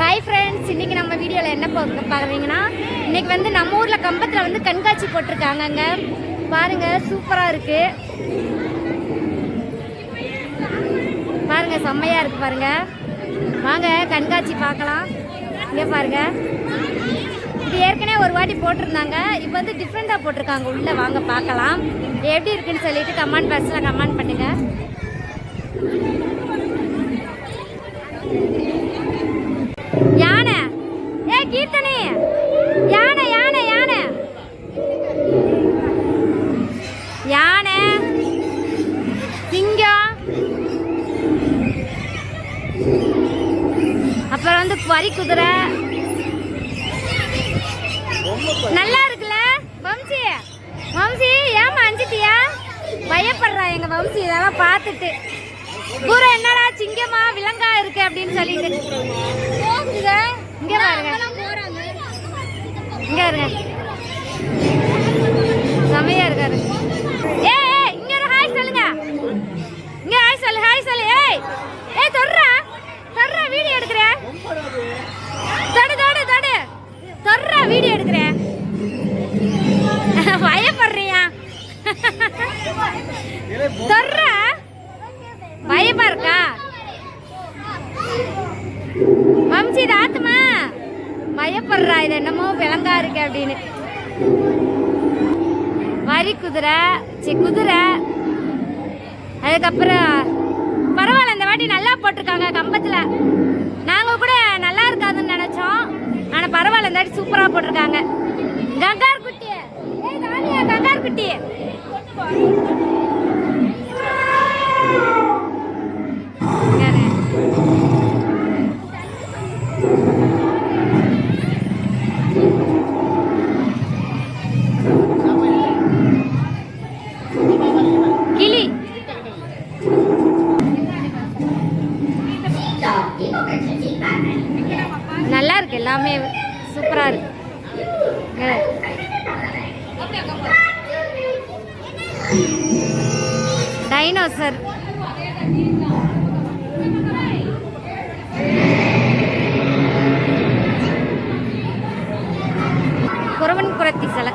Hi friends இன்னைக்கு நம்ம வீடியோவில் என்ன பார்க்க பார்க்குறீங்கன்னா இன்னைக்கு வந்து நம்ம ஊரில் கம்பத்தில் வந்து கண்காட்சி போட்டிருக்காங்க அங்கே பாருங்க சூப்பராக இருக்கு. பாருங்க செம்மையா இருக்கு பாருங்க. வாங்க கண்காட்சி பார்க்கலாம். இங்கே பாருங்க. இது ஏற்கனவே ஒரு வாட்டி போட்டிருந்தாங்க. இப்போ வந்து டிஃப்ரெண்ட்டாக போட்டிருக்காங்க. உள்ளே வாங்க பார்க்கலாம். எப்படி இருக்குன்னு சொல்லிட்டு கமெண்ட் பாக்ஸில் கமெண்ட் பண்ணுங்கள் கீர்த்தனி. யானை யானை யானை. யானை. சிங்கம். அப்புறம் வந்து வரி குதிரை. நல்லா இருக்குல்ல வம்சி? வம்சி ஏமா அஞ்சிட்டியா? பயப்படுறா எங்க வம்சி இதெல்லாம் பார்த்துட்டு. பூரா என்னடா சிங்கமா விலங்கா இருக்கு அப்படின்னு சொல்லிட்டு போகுதுங்க. இங்க பாருங்க இங்க செமையா இருக்காரு. ஏய் இங்க ஒரு ஹாய் சொல்லுங்க. இங்க ஹாய் சொல்லு ஹாய் சொல்லு ஏய் ஏய் தொடுறா. தொடுறா வீடியோ எடுக்கிறேன் தொடு தொடு தொடு. தொடுறா வீடியோ எடுக்கிறேன் பயப்படுறியா? தொடுறா. பயமா இருக்கா? வம்சி இது ஆத்துமா பயப்படுறா இது என்னமோ விலங்கா இருக்கு அப்படின்னு. வரி குதிரை சி குதிரை. அதுக்கப்புறம் பரவாயில்ல இந்த வாட்டி நல்லா போட்டிருக்காங்க கம்பத்தில். நாங்கள் கூட நல்லா இருக்காதுன்னு நினச்சோம். ஆனால் பரவாயில்ல இந்த வாட்டி சூப்பராக போட்டிருக்காங்க. கங்கார் குட்டி கங்கார் குட்டி சக்தி சிலை.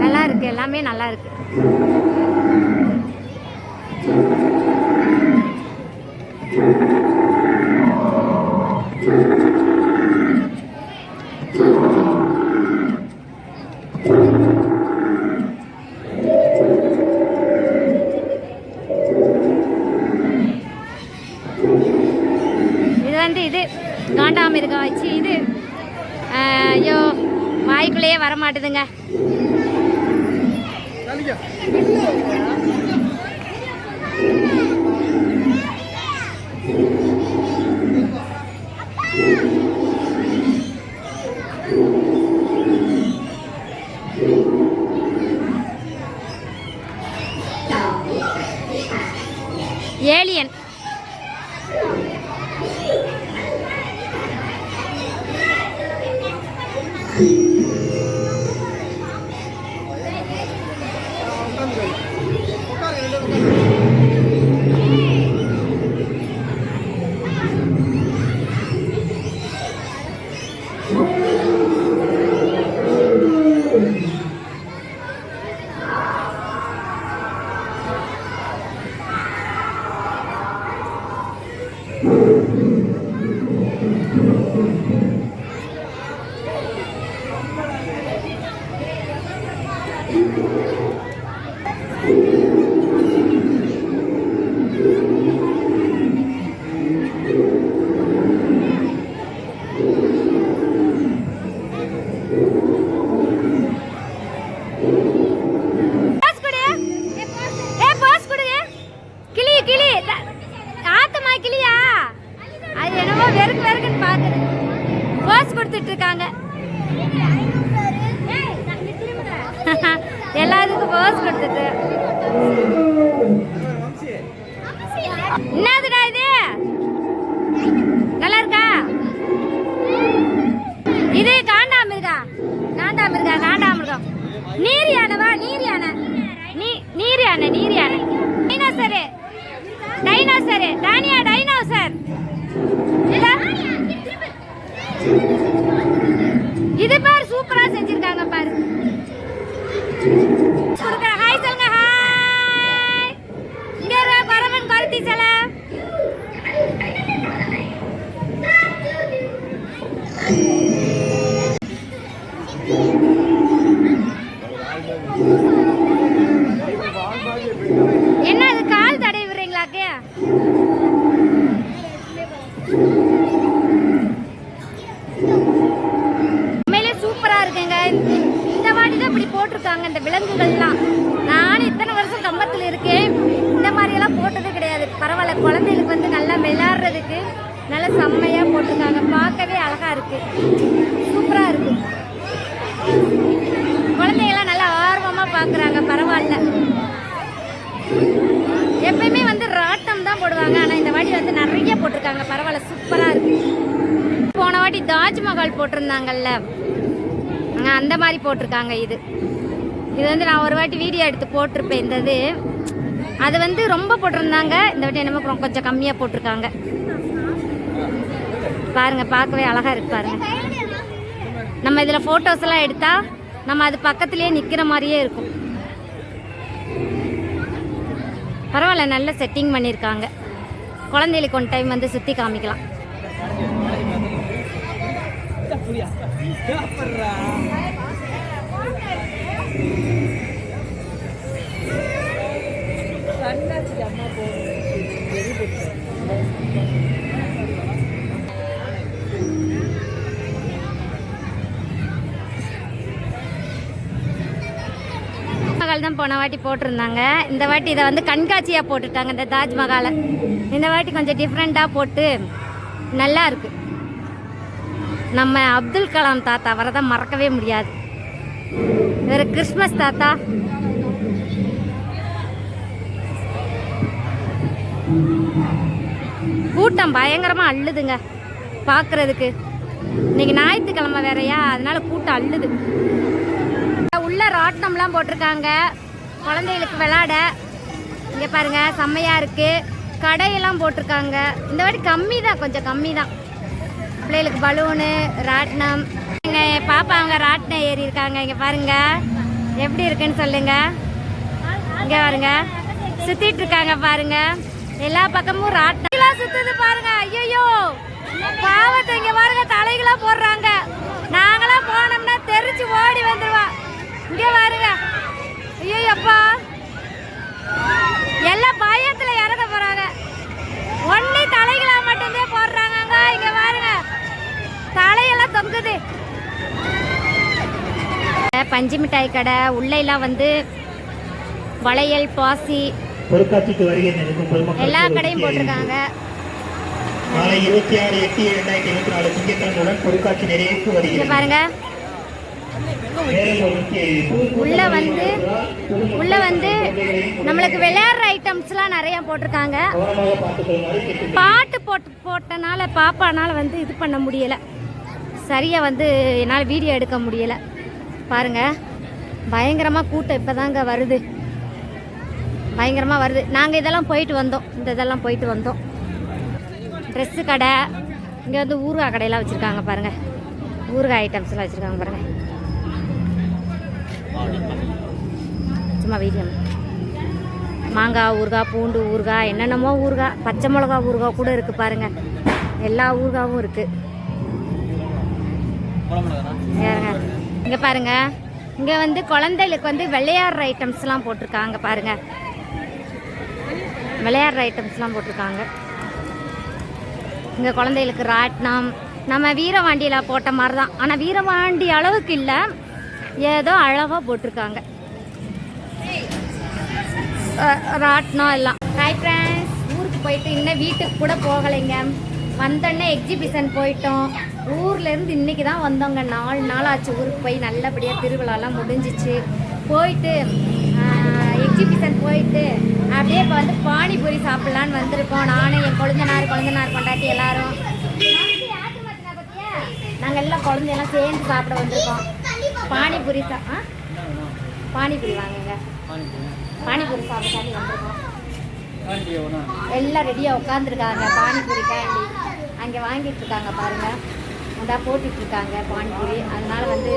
நல்லா இருக்கு எல்லாமே நல்லா இருக்கு. இது வர மாட்டுதுங்க ஏலியன் விளையாடுறதுக்கு நல்லா செம்மையாக போட்டிருக்காங்க. பார்க்கவே அழகா இருக்கு. சூப்பரா இருக்கு. குழந்தைங்களாம் நல்லா ஆர்வமாக பார்க்குறாங்க. பரவாயில்ல. எப்பயுமே வந்து ராட்டம் தான் போடுவாங்க. ஆனால் இந்த வாட்டி வந்து நிறைய போட்டிருக்காங்க. பரவாயில்ல சூப்பராக இருக்கு. போன வாட்டி தாஜ்மஹால் போட்டிருந்தாங்கல்ல. அந்த மாதிரி போட்டிருக்காங்க இது. இது வந்து நான் ஒரு வாட்டி வீடியோ எடுத்து போட்டிருப்பேன். இந்த இது. அது வந்து ரொம்ப போட்டிருந்தாங்க. இந்த வாட்டி என்னமோ கொஞ்சம் கம்மியாக போட்டிருக்காங்க. பாருங்க பார்க்கவே அழகா இருக்கு பாருங்க. நம்ம இதில் ஃபோட்டோஸ் எல்லாம் எடுத்தா நம்ம அது பக்கத்துலேயே நிற்கிற மாதிரியே இருக்கும். பரவாயில்ல நல்ல செட்டிங் பண்ணியிருக்காங்க குழந்தைகளுக்கு ஒன் டைம் வந்து சுற்றி காமிக்கலாம். அம்மா தான் போன வாட்டி போட்டிருந்தாங்க. இந்த வாட்டி இதை வந்து கண்காட்சியாக போட்டுட்டாங்க இந்த தாஜ்மஹாலை. இந்த வாட்டி கொஞ்சம் டிஃப்ரெண்ட்டாக போட்டு நல்லா இருக்கு. நம்ம அப்துல் கலாம் தாத்தா அவரை மறக்கவே முடியாது. வேறு கிறிஸ்மஸ் தாத்தா. கூட்டம் பயங்கரமாக அள்ளுதுங்க பார்க்குறதுக்கு இன்னைக்கு ஞாயிற்றுக்கிழமை வேறயா? அதனால கூட்டம் அள்ளுது. உள்ள ராட்டினம்லாம் போட்டிருக்காங்க. குழந்தைகளுக்கு விளாட. இங்கே பாருங்க செம்மையாக இருக்குது கடையெல்லாம் போட்டிருக்காங்க. இந்த வாட்டி கம்மி தான் கொஞ்சம் கம்மி தான் பிள்ளைகளுக்கு பலூனு ராட்டினம். எங்க பாப்பா அவங்க ராட்டினம் ஏறி இருக்காங்க. இங்கே பாருங்க. எப்படி இருக்குன்னு சொல்லுங்க. இங்கே பாருங்க. சுற்றிட்டு இருக்காங்க பாருங்க. எல்லா பக்கமும் ராட்டினம். சுற்றுது பாருங்க. ஐயோ பாவத்தை இங்கே பாருங்க தலைகளாக போடுறாங்க. நாங்களாம் போனோம்னா தெரிச்சு ஓடி வந்துருவா. இங்கே பாருங்க. ஐயோ அப்பா எல்லாம் பயத்துல இறங்க போறாங்க. ஒன்லி தலைகளா மட்டும்தான் போடுறாங்க இங்க பாருங்க. தலையெல்லாம் தொங்குது. பஞ்சு மிட்டாய் கடை உள்ளெல்லாம் வந்து வளையல் பாசி எல்லா கடையும் போட்டிருக்காங்க. நாளை இருபத்தி ஆறு எட்டு இரண்டாயிரத்தி இருபத்தி நாலு திங்கட்கிழமையுடன் பொருட்காட்சி நிறைவுக்கு இங்க வருகிறது பாருங்க. உள்ள வந்து உள்ள வந்து நம்மளுக்கு விளையாடுற ஐட்டம்ஸ்லாம் நிறைய போட்டிருக்காங்க. பாட்டு போட்டு போட்டனால பாப்பானால வந்து இது பண்ண முடியலை. சரியாக வந்து என்னால் வீடியோ எடுக்க முடியலை. பாருங்கள் பயங்கரமாக கூட்டம் இப்போதாங்க வருது. பயங்கரமாக வருது. நாங்கள் இதெல்லாம் போயிட்டு வந்தோம். இந்த இதெல்லாம் போயிட்டு வந்தோம். ட்ரெஸ்ஸு கடை. இங்கே வந்து ஊறுகாய் கடையெல்லாம் வச்சுருக்காங்க பாருங்கள் ஊறுகாய் ஐட்டம்ஸ்லாம் வச்சுருக்காங்க பாருங்கள் சும்மா வீடியோ மாங்காய் ஊறுகாய் பூண்டு ஊறுகாய் என்னென்னமோ ஊறுகாய் பச்சை மிளகா ஊறுகாய் கூட இருக்குது பாருங்கள் எல்லா ஊறுகாவும் இருக்குது பாருங்க இங்கே பாருங்க. இங்கே வந்து குழந்தைகளுக்கு வந்து விளையாடுற ஐட்டம்ஸ்லாம் போட்டிருக்காங்க பாருங்கள் விளையாடுற ஐட்டம்ஸ்லாம் போட்டிருக்காங்க. இங்கே குழந்தைகளுக்கு ராட்டினம். நம்ம வீரவாண்டியில் போட்ட மாதிரி தான் ஆனால் வீரவாண்டி அளவுக்கு இல்லை. ஏதோ அழகாக போட்டிருக்காங்க. ராட்டினம் எல்லாம். ஹாய் ஃப்ரெண்ட்ஸ் ஊருக்கு போயிட்டு இன்னும் வீட்டுக்கு கூட போகலைங்க. வந்தோடனே எக்ஸிபிஷன் போயிட்டோம். ஊர்லேருந்து இன்னைக்கு தான் வந்தோங்க. நாலு நாள் ஆச்சு ஊருக்கு போய் நல்லபடியாக திருவிழாலாம் முடிஞ்சிச்சு. போயிட்டு எக்ஸிபிஷன் போயிட்டு அப்படியே இப்போ வந்து பானிபூரி சாப்பிட்லான்னு வந்திருக்கோம். நானும் என் கொழுந்தனார் கொழுந்தனார் கொண்டாட்டி எல்லாரும். நாங்கள் எல்லாம் குழந்தையெல்லாம் சேர்ந்து சாப்பிட வந்திருக்கோம். பானிபூரி சா ஆ? பானிபூரி வாங்குங்க. பானிபூரி. சாப்பிட்டாண்டி வந்திருக்கோம் எல்லாம் ரெடியாக உட்காந்துருக்காங்க பானிபூரி காண்டி அங்கே வாங்கிட்டு இருக்காங்க பாருங்க. அந்தா போட்டுட்டு இருக்காங்க பானிபூரி. அதனால வந்து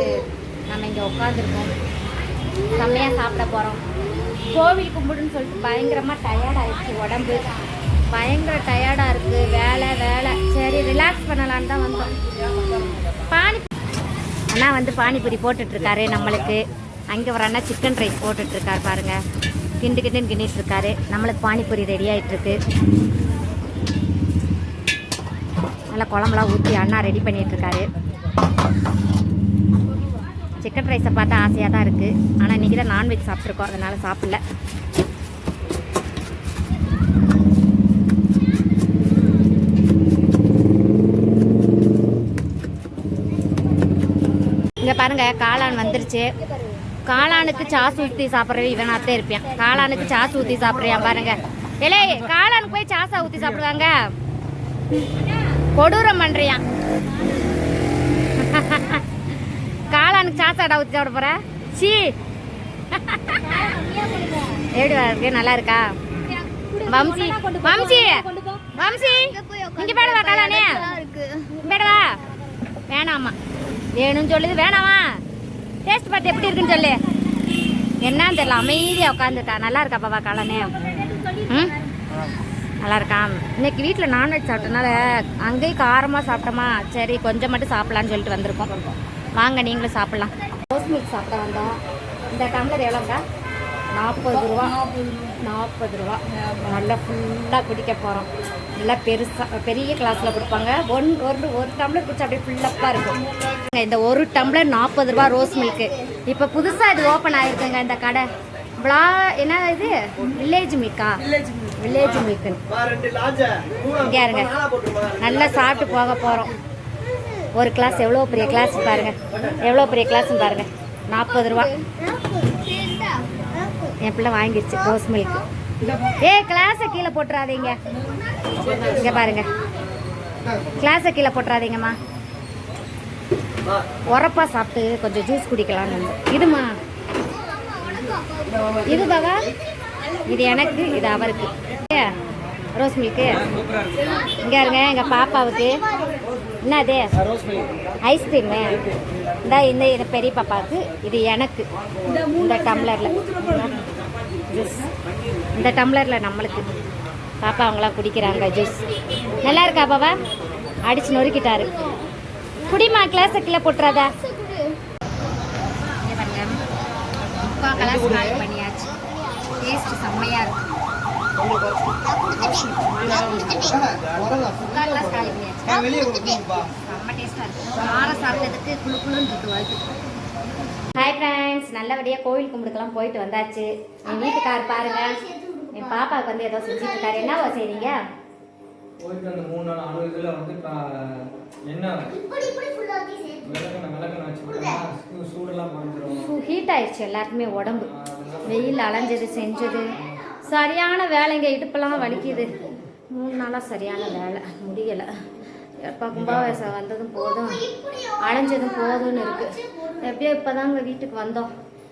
நம்ம இங்கே உட்காந்துருக்கோம் செம்மையாக சாப்பிட போகிறோம் கோவில் கும்பிடுன்னு சொல்லிட்டு பயங்கரமாக டயர்ட் ஆயிடுச்சு உடம்பு. பயங்கர டயர்டாக இருக்குது வேலை வேலை. சரி ரிலாக்ஸ் பண்ணலான்னு தான் வந்தோம். பானி அண்ணா வந்து பானிபூரி போட்டுட்ருக்காரு நம்மளுக்கு. அங்கே ஒரு அண்ணா சிக்கன் ரைஸ் போட்டுட்ருக்காரு பாருங்கள் கிண்டு கிண்டுன்னு கிண்டிட்டு இருக்காரு நம்மளுக்கு பானிபூரி ரெடி ஆயிட்டிருக்கு நல்லா குழம்புலாம் ஊற்றி அண்ணா ரெடி பண்ணிகிட்ருக்காரு சிக்கன் ரைஸை பார்த்தா ஆசையாக தான் இருக்குது ஆனால் இன்றைக்கி தான் நான்வெஜ் சாப்பிட்ருக்கோம். அதனால் சாப்பிடல. பாருங்க காளான் வந்துருச்சு. காளானுக்கு சாசு ஊற்றி சாப்பிட்றது இவனாத்தே இருப்பேன். காளானுக்கு சாஸ் ஊற்றி சாப்பிட்றியான் பாருங்க. ஏலே காளானுக்கு போய் சாசா ஊற்றி சாப்பிடுவாங்க. கொடூரம் பண்ணுறியான் காளானுக்கு சாசாடா ஊற்றி சாப்பிட போற? சீ. எப்படி இருக்கு நல்லா இருக்கா? வம்சி வம்சி வம்சி இங்க பேடவா காளானே பேடவா வேணாமா வேணும்னு சொல்லுது. வேணாமா? டேஸ்ட் பார்த்து எப்படி இருக்குன்னு சொல்லு. என்னன்னு தெரியல. அமைதியாக உட்காந்துட்டா நல்லா இருக்கா பாப்பா காலனே ம்? நல்லா இருக்கான் இன்னைக்கு வீட்டில் நான்வெஜ் சாப்பிட்டனால அங்கேயும் காரமாக சாப்பிட்டோமா? சரி கொஞ்சம் மட்டும் சாப்பிட்லான்னு சொல்லிட்டு வந்திருக்கோம். வாங்க நீங்களும் சாப்பிட்லாம். ரோஸ் மில்க் சாப்பிட்டா வந்தோம். இந்த டம்ளர் எவ்வளோங்க நாற்பது ரூபா. நாற்பது ரூபா. நல்லா ஃபுல்லாக குடிக்க போகிறோம் நல்லா பெருசாக பெரிய கிளாஸில் கொடுப்பாங்க. ஒன் ஒரு ஒரு டம்ளர் குடிச்சா அப்படியே ஃபுல்லப்பாக இருக்கும். இந்த ஒரு டம்ளர் நாற்பது ரூபா ரோஸ் மில்க்கு இப்போ புதுசாக இது ஓப்பன் ஆயிருக்குங்க இந்த கடை. பிளா என்ன இது? வில்லேஜ் மில்கா வில்லேஜ் மில்க்கு இங்கே இருங்க. நல்லா சாப்பிட்டு போக போகிறோம் ஒரு கிளாஸ் எவ்வளோ பெரிய கிளாஸ் பாருங்க. எவ்வளோ பெரிய கிளாஸ்னு பாருங்க. நாற்பது ரூபா. என் பிள்ளை வாங்கிடுச்சு ரோஸ் மில்க் ஏ கிளாஸை கீழே போட்டுறாதீங்க. இங்கே பாருங்க. கிளாஸை கீழே போட்டுறாதீங்கம்மா. உரப்பா சாப்பிட்டு கொஞ்சம் ஜூஸ் குடிக்கலாம்னு இதுமா இது பாவா? இது எனக்கு இது அவருக்கு. ஏ, ரோஸ் மில்க்கு இங்கே இருங்க எங்கள் பாப்பாவுக்கு. என்னது ரோஸ் ஐஸ்கிரீமு இந்த இந்த இது பெரிய பாப்பாவுக்கு இது எனக்கு. இந்த டம்ளரில் ஜூஸ். இந்த டம்ளரில் நம்மளுக்கு. பாப்பா அவங்களாம் குடிக்கிறாங்க ஜூஸ். நல்லா இருக்கா பாபா? அடிச்சு நொறுக்கிட்டாரு. குடிமா கிளாஸை கீழே போட்டுறாதா. முக்கால் கிளாஸ் காலி பண்ணியாச்சு. டேஸ்ட் செம்மையாக இருக்கு. முக்கால் கிளாஸ் காலி பண்ணியாச்சு. செம்ம டேஸ்ட்டாக இருக்குது காரம் சாப்பிட்டதுக்கு குளு குளுன்னு இருக்கு வயிற்றுக்கு ஹாய் ஃப்ரெண்ட்ஸ் நல்லபடியாக கோவில் கும்பிடுக்கெல்லாம் போயிட்டு வந்தாச்சு. என் வீட்டுக்கார் பாருங்க. என் பாப்பாவுக்கு வந்து ஏதோ செஞ்சுட்டு இருக்காரு. என்னவோ செய்றீங்க? போயிட்டு அந்த மூணு நாள் அறுபது இதில் வந்து என்ன? ஹீட் ஆயிடுச்சு எல்லாருக்குமே உடம்பு. வெயில் அலைஞ்சது செஞ்சது. சரியான வேலைங்க இடுப்பெல்லாம் வலிக்குது. மூணு நாளாக சரியான வேலை. முடியலை. எப்போ கும்பாபிஷேகம் வந்ததும் போதும். அலைஞ்சதும் போதும்னு இருக்கு. எப்படியோ இப்போதாங்க வீட்டுக்கு வந்தோம்.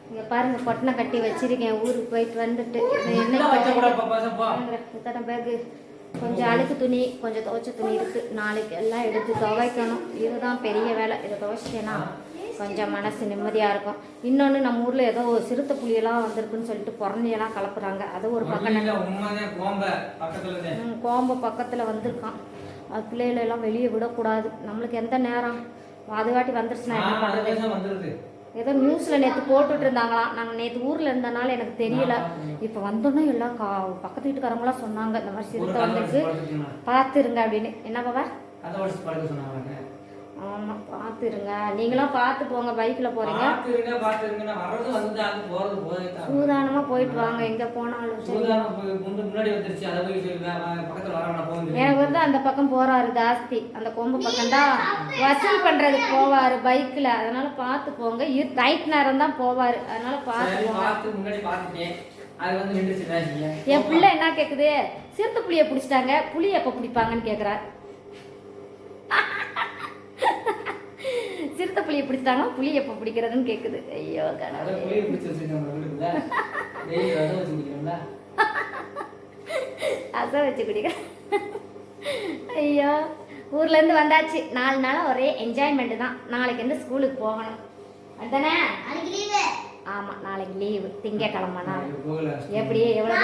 இங்கே பாருங்க கொட்டனை கட்டி வச்சிருக்கேன். ஊருக்கு போயிட்டு வந்துட்டு. இத்தனை பேக்கு கொஞ்சம் அழுக்கு துணி கொஞ்சம் துவைச்ச துணி இருக்கு. நாளைக்கு எல்லாம் எடுத்து துவைக்கணும். இதுதான் பெரிய வேலை. இதை துவைச்சிட்டேன்னா கொஞ்சம் மனசு நிம்மதியாக இருக்கும். இன்னொன்று நம்ம ஊரில் ஏதோ ஒரு சிறுத்தை புலியெல்லாம் வந்திருக்குன்னு சொல்லிட்டு புறணியெல்லாம் கலப்புறாங்க. அது ஒரு பக்கம் கோம்ப பக்கத்துல வந்திருக்கான். அது பிள்ளைகளை எல்லாம் வெளியே விடக்கூடாது. நம்மளுக்கு எந்த நேரம்? அது வாட்டி வந்துருச்சுன்னா என்ன பண்ணுறது? ஏதோ நியூஸில் நேற்று போட்டுட்டு இருந்தாங்களாம் நாங்கள் நேற்று ஊரில் இருந்தனால எனக்கு தெரியல. இப்போ வந்தோன்னே எல்லாம் கா பக்கத்து வீட்டுக்காரங்களாம் சொன்னாங்க இந்த மாதிரி சிறுத்தை வந்துருக்கு. பார்த்துருங்க அப்படின்னு. என்ன பாபா? ஆமாம் பார்த்துருங்க நீங்களும் பார்த்து போங்க போதே தான். சூதானமாக போயிட்டு வாங்க எங்கே போனாலும் சூதானம் எனக்கு வந்து அந்த பக்கம் போறாரு ஜாஸ்தி. அந்த கொம்பு பக்கம் தான் வசூல் பண்றதுக்கு போவாரு பைக்ல அதனால பார்த்து போங்க. நைட் நேரம் தான் போவாரு. அதனால பார்த்து போங்க. என் பிள்ளை என்ன கேக்குது? சிறுத்தை புளிய பிடிச்சிட்டாங்க. புளி எப்போ பிடிப்பாங்கன்னு கேக்குறார் சிறுத்தை புளி புளியை பிடிச்சிட்டாங்க புளி எப்போ பிடிக்கிறதுன்னு கேட்குது ஐயோ அசை வச்சு குடிக்க. ஐயோ ஊர்லேருந்து வந்தாச்சு. நாலு நாளாக ஒரே என்ஜாய்மெண்ட்டு தான். நாளைக்கு வந்து ஸ்கூலுக்கு போகணும். அதுதானே ஆமாம் நாளைக்கு லீவு திங்கக்கிழமை நாள் கோகுல எப்படி எவ்வளோ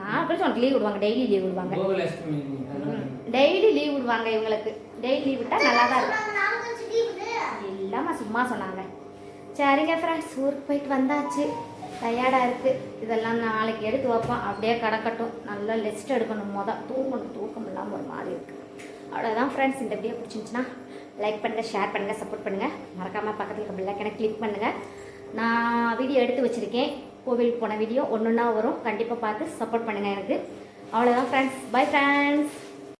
நான் கழிச்சு உனக்கு லீவ் விடுவாங்க. டெய்லி லீவ் விடுவாங்க. டெய்லி லீவ் விடுவாங்க இவங்களுக்கு. டெய்லி லீவ் விட்டால் நல்லா தான் இருக்கும் இல்லாமல் சும்மா சொன்னாங்க. சரிங்க ஃப்ரெண்ட்ஸ் ஊருக்கு போயிட்டு வந்தாச்சு. டயர்டாக இருக்குது இதெல்லாம் நாளைக்கு எடுத்து வைப்போம். அப்படியே கிடக்கட்டும். நல்லா ரெஸ்ட் எடுக்கணும். மொதல் தூங்கணும். தூக்கம் இல்லாமல் ஒரு மாதிரி இருக்குது அவ்வளோதான் ஃப்ரெண்ட்ஸ் இந்த வீடியோ பிடிச்சிருந்துச்சுன்னா லைக் பண்ணுங்கள் ஷேர் பண்ணுங்கள் சப்போர்ட் பண்ணுங்கள் மறக்காமல் பக்கத்தில் இருக்க பிள்ளைக்கனை கிளிக் பண்ணுங்கள் நான் வீடியோ எடுத்து வச்சுருக்கேன். கோவிலுக்கு போன வீடியோ ஒன்று ஒன்றா வரும். கண்டிப்பாக பார்த்து சப்போர்ட் பண்ணுங்கள் எனக்கு. அவ்வளோதான் ஃப்ரெண்ட்ஸ் பை ஃப்ரெண்ட்ஸ்